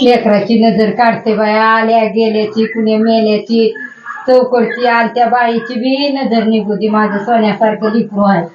लेकराची नजर काढते बाया आल्या गेल्याची कुणी मेल्याची. चौकडची आलत्या बाईची बी नजर निघू दे माझं सोन्यासारखं लिकरू आहे.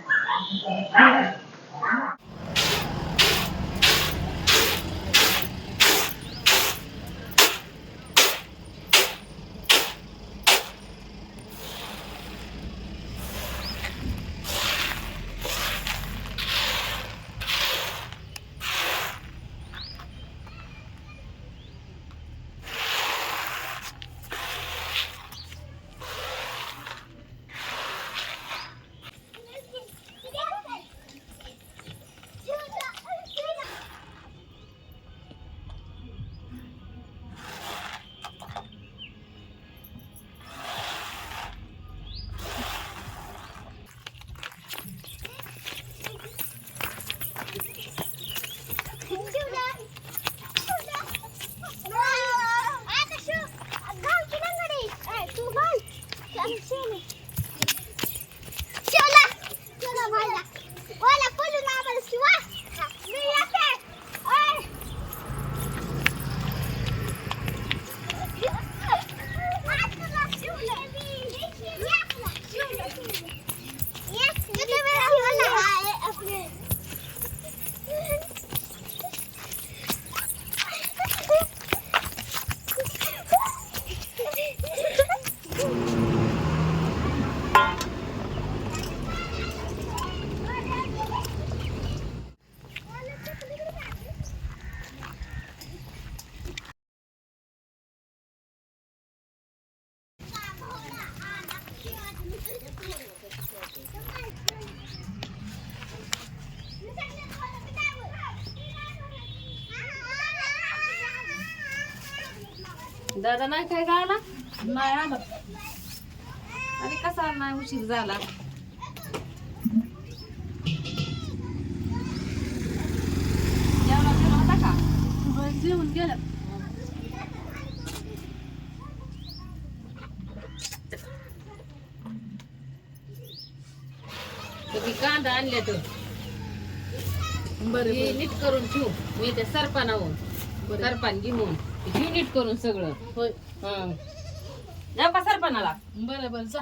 दादा नाही काय गायला नाही आलं. आणि कसा नाही उशीर झाला? जेवला बिवला होता का? बरं, जेवून गेलं. तुम्ही कांदा आणले तर? बरं नीट करून ठेवू. मी ते सरपानावून सरपान घेऊन. घेऊ नीट करून सगळं. होय. हं. जाऊ का सरपणाला बरं बरं जा.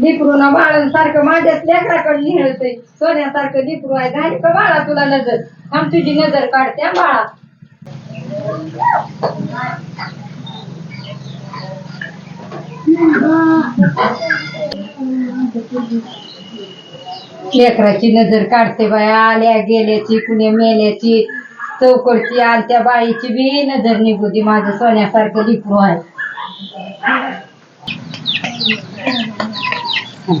लिपरू ना बाळांसारखं माझ्याच लेकराकडे निहळतंय. सोन्यासारखं लिपरू आहे. झाली का बाळा तुला नजर? आम तुझी नजर काढते बाळा. लेकराची नजर काढते बाया आल्या गेल्याची कुणी मेल्याची. चौकडची आलत्या बाईची बी नजर निघू दे माझं सोन्यासारखं लिपरू आहे. Hmm.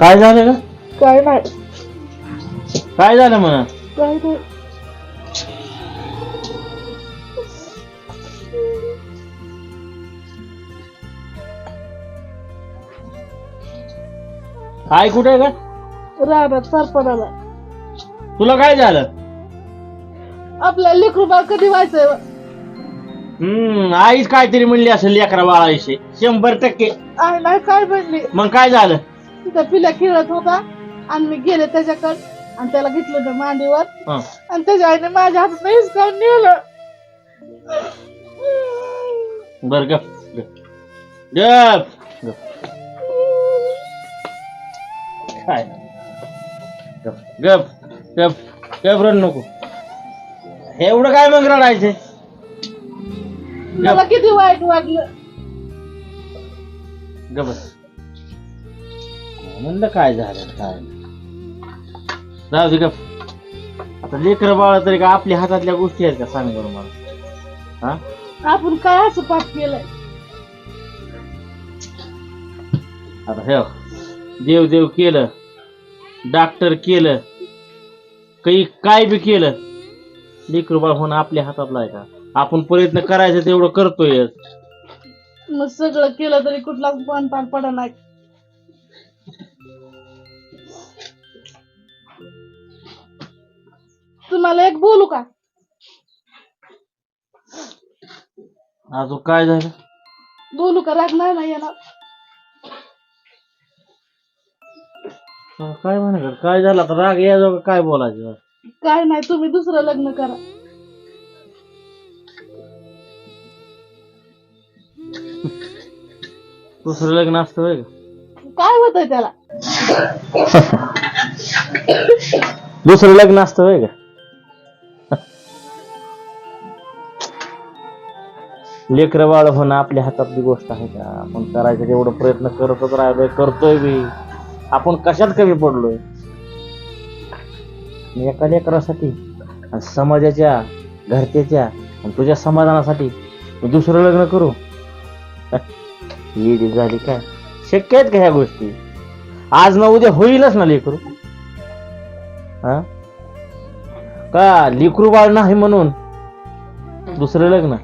काय झालं का काय नाही. काय झालं म्हणा? काय नाही. काय कुठे आहे का राहणार सरपणाला. तुला काय झालं? आपल्या लेकरू बाळ कधी व्हायचंय हम्म आईच काहीतरी म्हणली असेल लेकरा बाळाविषयी. शंभर टक्के. आहे नाही काय म्हणली? मग काय झालं? तिथं पिल्या खेळत होता. आणि मी गेले त्याच्याकडे. आणि त्याला घेतलं त्या मांडीवर. हं. आणि त्याच्या आईने माझ्या हातात हिसकावून नेलं. बर गप गप. गप गप. काय? गप गप गप गप रड नको. एवढं काय मग रडायचे मला किती वाईट वाटलं. गबस म्हणलं काय झालं काय जाऊ दे गप. आता लेकर बाळ तरी का आपल्या हातातल्या गोष्टी आहेत का सांग बरं मला? हा? आपण काय असं पाप केलंय? आता हे देव देव केलं डॉक्टर केलं काही काय बी केलं लेकर बाळ होणं आपल्या हातातलं आहे का? आपण प्रयत्न करायचं तेवढं करतोय मग सगळं केलं तरी कुठलाच पण पार पडा नाही. तुम्हाला एक बोलू का? अजून काय झालं? बोलू का? राग नाही ना येणार. हा, काय म्हणा काय झालं? आता राग यायचं का? काय बोलायचं? काय नाही तुम्ही दुसरं लग्न करा. दुसरं लग्न असतं होय का? काय होतंय त्याला? दुसरं लग्न असतं होय का? लेकर बाळ होणं आपल्या हातातली गोष्ट आहे का? आपण करायचं तेवढं प्रयत्न करतच राहिलोय करतोय बी. आपण कशात कमी पडलोय? एका लेकरासाठी समाजाच्या घरच्याच्या आणि तुझ्या समाधानासाठी मी दुसरं लग्न करू. येडी झाली काय? शक्य आहेत का ह्या गोष्टी? आज ना उद्या होईलच ना लेकरू. हा? का लेकरू बाळ नाही म्हणून? दुसरं लग्न?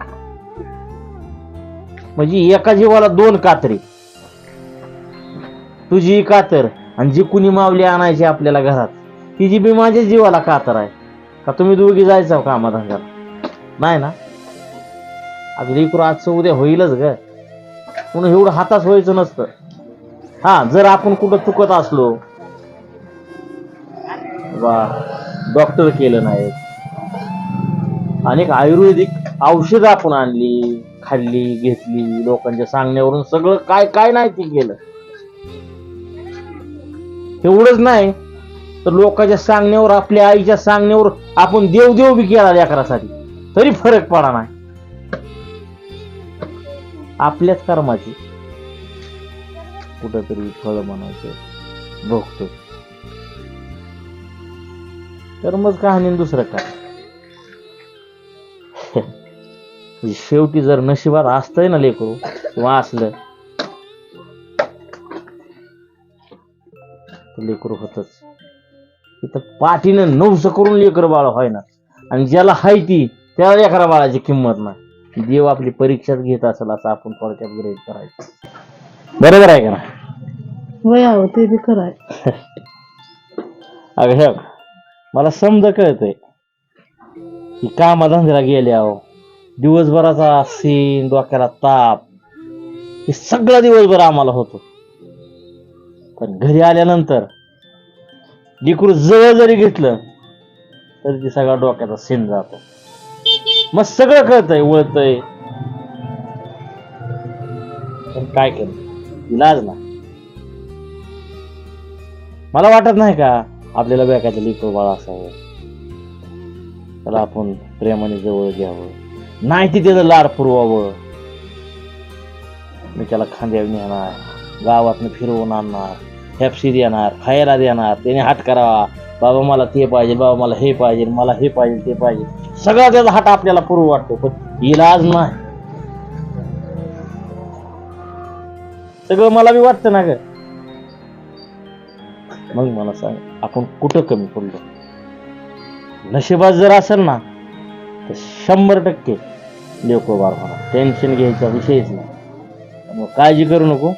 म्हणजे एका जीवाला दोन कातरी. तुझी कातर आणि जी कुणी मावली आणायची आपल्याला घरात ती जी बी माझ्या जीवाला कातर आहे. का तुम्ही दोघी जायचं कामाधंद्यात नाही ना? अगदी लेकरू आजचं उद्या होईलच ग. म्हणून एवढं हातास व्हायचं नसतं. हा जर आपण कुठं चुकत असलो वा डॉक्टर केलं नाही. अनेक आयुर्वेदिक औषध आपण आणली. खाल्ली घेतली लोकांच्या सांगण्यावरून सगळं काय काय नाही ते केलं. एवढंच नाही तर लोकांच्या सांगण्यावर आपल्या आईच्या सांगण्यावर आपण देवदेव बी केला लेकरासाठी. तरी फरक पडा नाही. आपल्याच कर्माची. कुठंतरी फळ म्हणायचं भोगतो तर मग कहाणी दुसरं काय? शेवटी जर नशिबात असतंय ना लेकरू किंवा असलं लेकरू होतच. तिथं पाठीनं नवस करून लेकर बाळ व्हाय ना आणि ज्याला हाय ती त्याला लेकरा बाळाची किंमत नाही. देव आपली परीक्षाच घेत असेल असं आपण थोडक्यात ग्रहित करायचं बरोबर आहे का ना वयावं ते बी खरं आहे. अगं हे मला समजा कळतंय. की कामाधंद्याला गेले आहो दिवसभराचा सीन डोक्याला ताप. हे सगळं दिवसभर आम्हाला होतो. पण घरी आल्यानंतर लिकरू जवळ जरी घेतलं तरी ती सगळा डोक्याचा सीन जातो. मग सगळं कळतंय वळतंय. पण काय केलं? इलाज ना मला वाटत नाही का आपल्याला बेकाचं लिखो बाळ असावं त्याला आपण प्रेमाने जवळ घ्यावं. नाही ते त्याचं लाड पुरवावं. मी त्याला खांद्यावर नेणार गावातनं फिरवून आणणार हॅपशी देणार खायला देणार त्याने हाट करावा. बाबा मला ते पाहिजे बाबा मला हे पाहिजे मला हे पाहिजे ते पाहिजे. सगळा त्याचा हाट आपल्याला पुरवू वाटतो पण इलाज नाही. सगळं मला बी वाटतं ना ग. मग मला सांग आपण कुठं कमी पडलो? नशिबात जर असेल ना तर शंभर टक्के लेकोबार होणार. टेन्शन घ्यायचा विषयच नाही. त्यामुळे काळजी करू नको.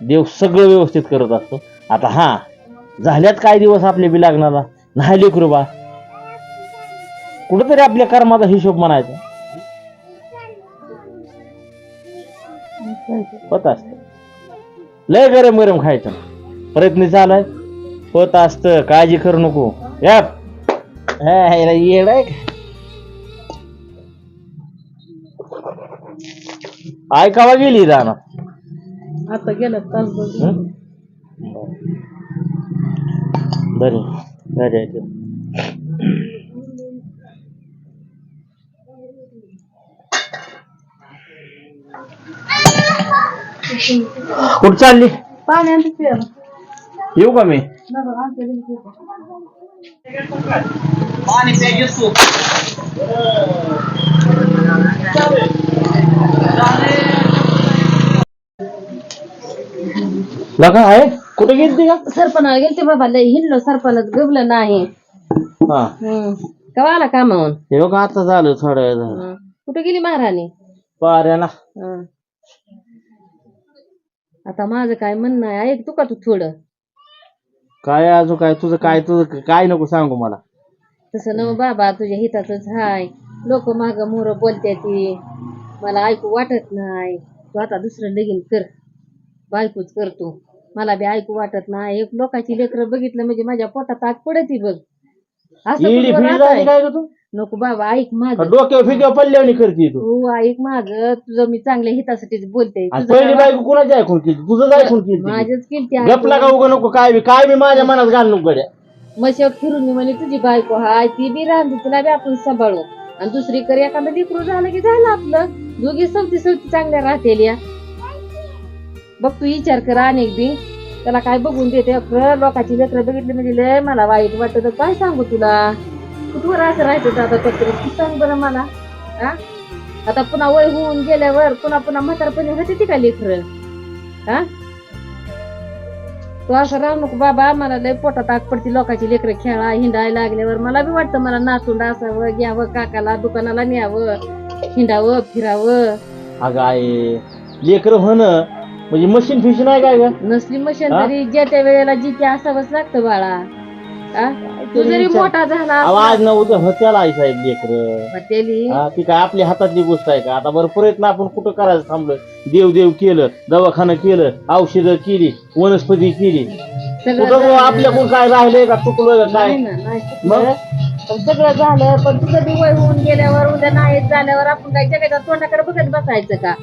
देव सगळं व्यवस्थित करत असतो. आता हा झाल्यात काय दिवस आपले बी लागणारा नाही लेकरू बा कुठंतरी आपल्या कर्माचा हिशोब म्हणायचा. पत असत. लय गरम गरम खायचं. प्रयत्न चालू पत असतं. असत काळजी करू नको. याप येड आहे ऐकावा गेली रानात आता गेलं तास हं? बरे बरे आहे. कुठं चालली? पाणी प्यायला येऊ का मी? नका आणते लगा आहे? कुठे गेली का? सरपणाला गेलते बाबा लय हिंडलो सरपणात गबलं नाही. हा. कवा आला कामावून? हे बघा आता झालं थोडं वेळ झालं. हं. कुठे गेली महाराणी? पाऱ्याला. हं. आता माझं काय म्हणणं आहे? ऐक तू का तू थोडं? काय अजून काय? तुझं काय? तुझं काय नको सांगू मला. तसं नव बाबा तुझ्या हिताच हाय. लोक माग मोर बोलते ती मला ऐकू वाटत नाही. तू आता दुसरं लगीन कर. बायकोच करतो मला बी ऐकू वाटत नाही. एक लोकांची लेकरं बघितलं म्हणजे माझ्या पोटात आग पडती बघ. असं इडी कुठं फिडी राहत झाली आहे? काय ग तू? नको बाबा ऐक माझं. डोक्यावर फिक्यावर पडल्यावर करते तू. तू ऐक माझं. तुझं मी चांगल्या हितासाठीच बोलते आणि तुझं पहिली काय बायको कुणाची ऐकून केली तुझंच ऐकून केली माझ्याच केलती गपला का उगा नको काय बी काय बी माझ्या मनात घाल नको गड्या. मशावर फिरून म्हणे तुझी बायको हाय ती बी राहते तिला बी आपण सांभाळू. आणि दुसरीकडे एखादं लेकरू झालं की झालं आपलं. दोघी सवती सवती चांगल्या राहतील या. बघ तू विचार कर अनेक बी. त्याला काय बघून देते अख्खं लोकांची लेकरं बघितली म्हणजे लय मला वाईट वाटत. काय सांगू तुला? कुठवर असं राहायचं आता पत्र सांग बरं मला. हा? आता पुन्हा वय होऊन गेल्यावर पुन्हा पुन्हा म्हातारपणी होते ती का लेकर? हा? तू असं राहू नको बाबा मला लय पोटात आग पडती लोकांची लेकरं खेळा हिंडायला लागल्यावर. मला बी वाटतं मला नाचून असावं घ्यावं काकाला दुकानाला न्यावं हिंडावं फिरावं. अगं आहे लेकर होणं म्हणजे मशीन फिशीन आहे काय ग? नसली मशीन हा? तरी ज्या त्या वेळेला जिथे असावंच लागतं बाळा. हा? तू जरी मोठा झाला आज ना उद्या होत्याला आई साहेब लेकर. हॉटेली? हा ती काय आपल्या हातातली गोष्ट आहे का? आता बरं प्रयत्न आपण कुठं करायचं थांबलं देव देव केलं दवाखाना केलं औषधं केली वनस्पती केली. सगळं कुठं झालं. आपल्याकडून काय राहिलंय का? चुकलं का काय? नाही ना, नाही मग? पण सगळं झालं पण तुझं बी वय होऊन गेल्यावर उद्या नाही झाल्यावर आपण काय जगाच्या तोंडाकडे बघत बसायचं का?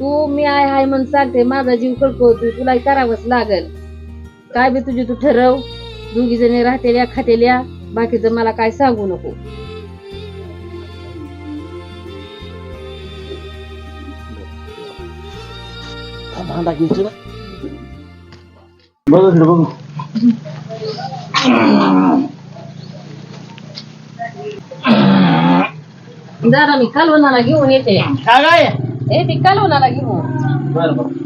तू मी आय हाय म्हणून चालते माझा जीव कळकळतोय तुला करावंच लागल. काय बी तुझी तू ठरव. दोघी जणी राहतेल्या खातेल्या. बाकीचं मला काय सांगू नको. भांडा घ्यायचं बघ. बघ दादा मी कालवणाला घेऊन येते. काय काय? ए ती कालवणाला घेऊन. बरं बरं.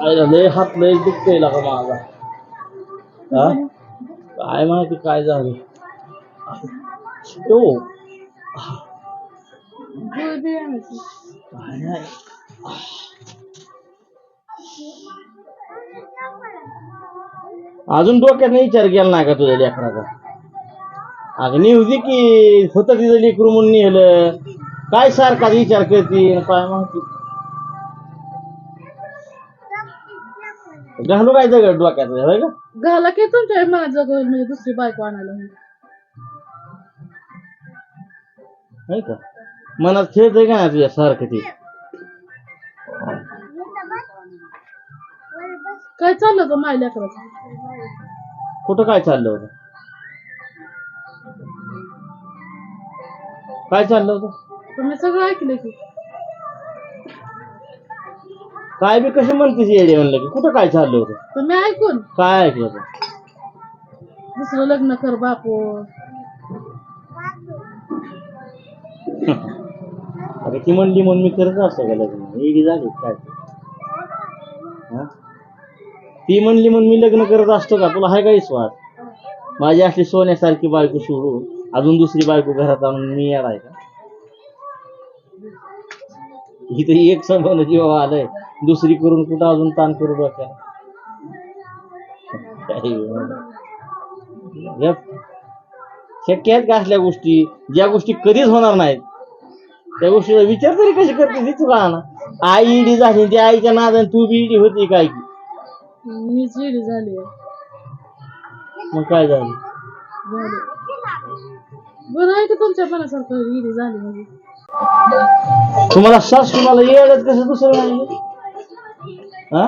अरे लय हात लय दुखतोय का माझा. हा? काय माहिती काय झालं? ओ काय नाही. अजून डोक्यात विचार केला नाही का तुझ्या लेकराचा? अगं निवदी की होतं तिचं लेकरू म्हणून नेलं. काय सारखा विचार करते काय माहिती? घालू काय दगड डोक्यात होय का? घाला की तुमच्या जग होईल म्हणजे दुसरी बायको आणायला नाही का? मनात खेळतंय का ना तुझ्या सारखं ते? काय चाललं होतं माझ्या लेकराचं कुठं काय चाललं होतं? काय चाललं होतं? तुम्ही सगळं ऐकलं की. काय बी कशी म्हणतेस येडे म्हणलं की? कुठं काय चाललं होतं? तुम्ही ऐकून. काय ऐकलं होतं? दुसरं लग्न कर बापू. अरे ती म्हणली म्हणून मी करत असतो का लग्न? येडी झाली काय? हा? ती म्हणली म्हणून मी लग्न करत असतो का? तुला हाय का विश्वास? माझी अशी सोन्यासारखी बायको सोडून अजून दुसरी बायको घरात आणून मी येणार आहे का? इथं एक संबंध जीवा आलंय. दुसरी करून कुठं अजून ताण करू. या शक्य आहेत का असल्या गोष्टी? ज्या गोष्टी कधीच होणार नाहीत. त्या गोष्टीचा विचार तरी कशी करते ती तुला ना आई इडी झाली त्या आईच्या नादाने तू बी इडी होती काय की? मी चिडी झाली. मग काय झालं? बरं. आहे की तुमच्या मनासारखं इडी झाली म्हणजे? तुम्हाला सास तुम्हाला येडच कसं दुसरं नाही? हा?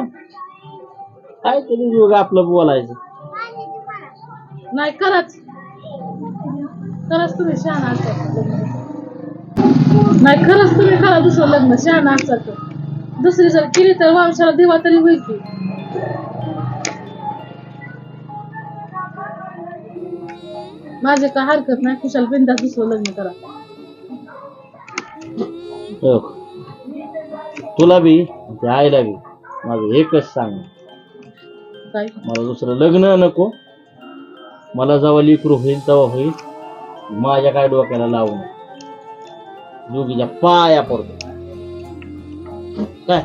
काय तरी आपलं बोलायचं. नाही कराच खरंच तुम्ही शहाणा असतात नाही खरंच तुम्ही करा दुसरं लग्न शहाणा असतात दुसरी जर केली तर वंशाला दिवा तरी होईल की माझे काय हरकत नाही कुशाल बिंदा दुसरं लग्न करा. तुला बी त्या आईला बी माझं एकच सांग. काय? मला दुसरं लग्न नको. मला जेव्हा लिकरू होईल तेव्हा होईल. माझ्या काय डोक्याला लावू नये जोगीच्या पाया पडतो. काय?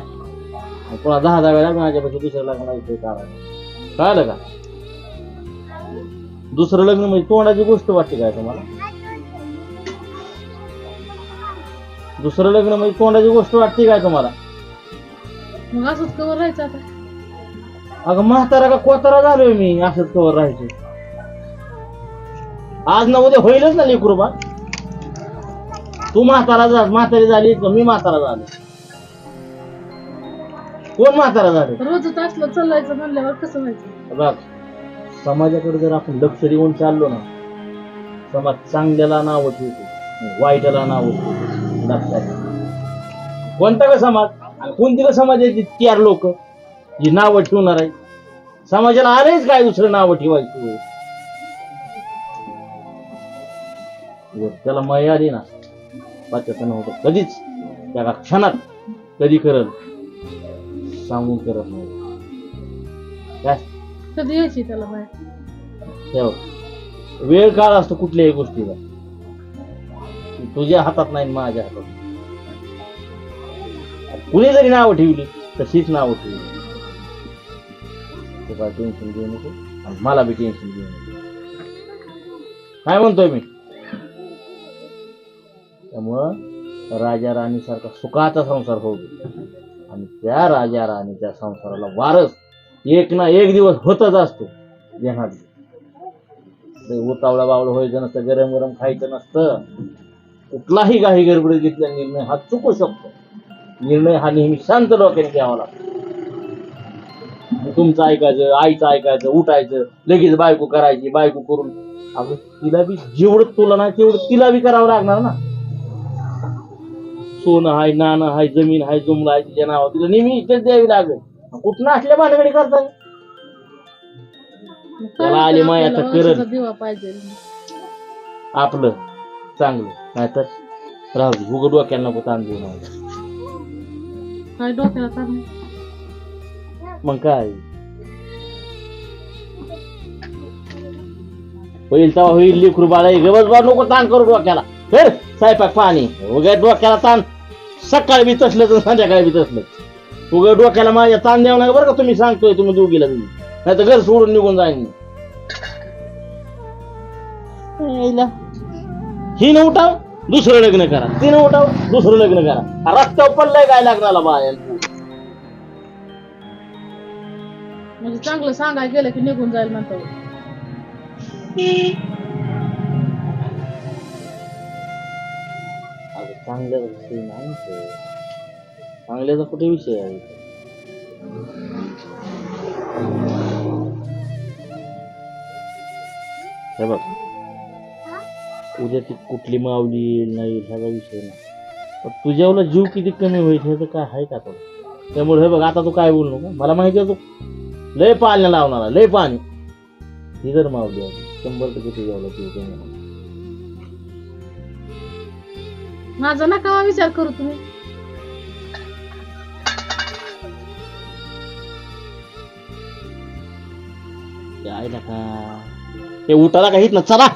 मग पुन्हा दहा दहा वेळा माझ्यापासून दुसरं लग्न विषय काढायला कळलं का? दुसरं लग्न म्हणजे तोंडाची गोष्ट वाटते काय तुम्हाला? दुसरं लग्न म्हणजे तोंडाची गोष्ट वाटते काय तुम्हाला? मग असंच कवर राहायचं आता. अगं म्हातारा का कोतारा झालोय मी असंच कवर राहायचं. आज ना उद्या होईलच ना लेकरू बा. तू म्हातारा जा म्हातारी झाली का मी म्हातारा झालो. कोण म्हातारा झाले? रोजच असलं चालायचं म्हणल्यावर कसं व्हायचं? बघ समाजाकडे जर आपण लक्ष देऊन चाललो ना समाज चांगल्याला नाव ठेवतो वाईटाला नाव ठेवतो. कोणता का समाज? आणि कोणती का समाज आहे ती? चार लोक. जी नावं ठेवणार आहे समाजाला आलेच काय दुसरं नाव ठेवायचं? त्याला मय आली ना. पाच्याचं नव्हतं कधीच त्या क्षणात कधी करल सांगून करत नाही. काय? कधी यायची त्याला वेळ काळ असतो कुठल्याही गोष्टीला. तुझ्या हातात नाही माझ्या हातात. कुणी जरी नावं ठेवली तशीच नावं ठेवली. तू टेन्शन घेऊ नको. आणि मला बी टेन्शन घेऊ नको. काय म्हणतोय मी? त्यामुळं राजा राणी सारखा सुखाचा संसार होऊ आणि त्या राजा राणीच्या संसाराला वारस एक ना एक दिवस होतच असतो. ध्यानात उतावळा बावळा व्हायचं नसतं गरम गरम खायचं नसतं. कुठलाही काही गडबडीत घेतला निर्णय हा चुकू शकतो. निर्णय हा नेहमी शांत डोक्याने घ्यावा लागतो. तुमचं ऐकायचं आईचं ऐकायचं उठायचं लगेच बायको करायची बायको करून. अगं तिला बी जेवढं तुला नाही तेवढं तिला बी करावं लागणार ना. सोनं हाय नाणं हाय जमीन हाय जुमला आहे तिच्या नावावर. तिला नेहमी इज्जत द्यावी लागेल. कुठं असल्या भानगडी करतात त्याला आली माया तर पाहिजे. आपलं. चांगलं. नाहीतर राहू दे. उघड डोक्याला नको ताण देऊ नका. काय डोक्याला ताण? मग काय? होईल तेव्हा होईल. लेकरू बाळा गबस बा नको ताण करू डोक्याला. तर स्वयंपाक पाणी. उगा डोक्याला ताण. सकाळी बी तसलं तर संध्याकाळी बी तसलं उगा डोक्याला माझ्या ताण द्यावं नाही बरं का तुम्ही सांगतोय तुम्ही दोघीला तुम्ही नाही तर घर सोडून निघून जाईन मी. यायला. ही न उठाव दुसरं लग्न करा. ती न उठाव दुसरं लग्न करा. रस्त्यावर पडलाय काय लागणार बाया म्हणजे चांगलं सांगाय गेलं की निघून जाईल म्हणतो. अगं चांगल्याचा विषय नाही तो. चांगल्याचा कुठे विषय आहे? हे बघ. उद्या ती कुठली मावली येईल नाही ह्याचा विषय नाही. पण तुझ्यावला जीव किती कमी होईल ह्याचं काय आहे का तुला त्यामुळे हे बघ आता तू काय बोलू नको. मला माहिती आहे तू. लय पाळण्या लावणार लय पाणी. ही जर मावली आहे शंभर टक्के तुझ्यावला जीव कमी होणार. माझा नका विचार करू तुम्ही? ते आहे ना का? ते उठाला काहीत ना चला.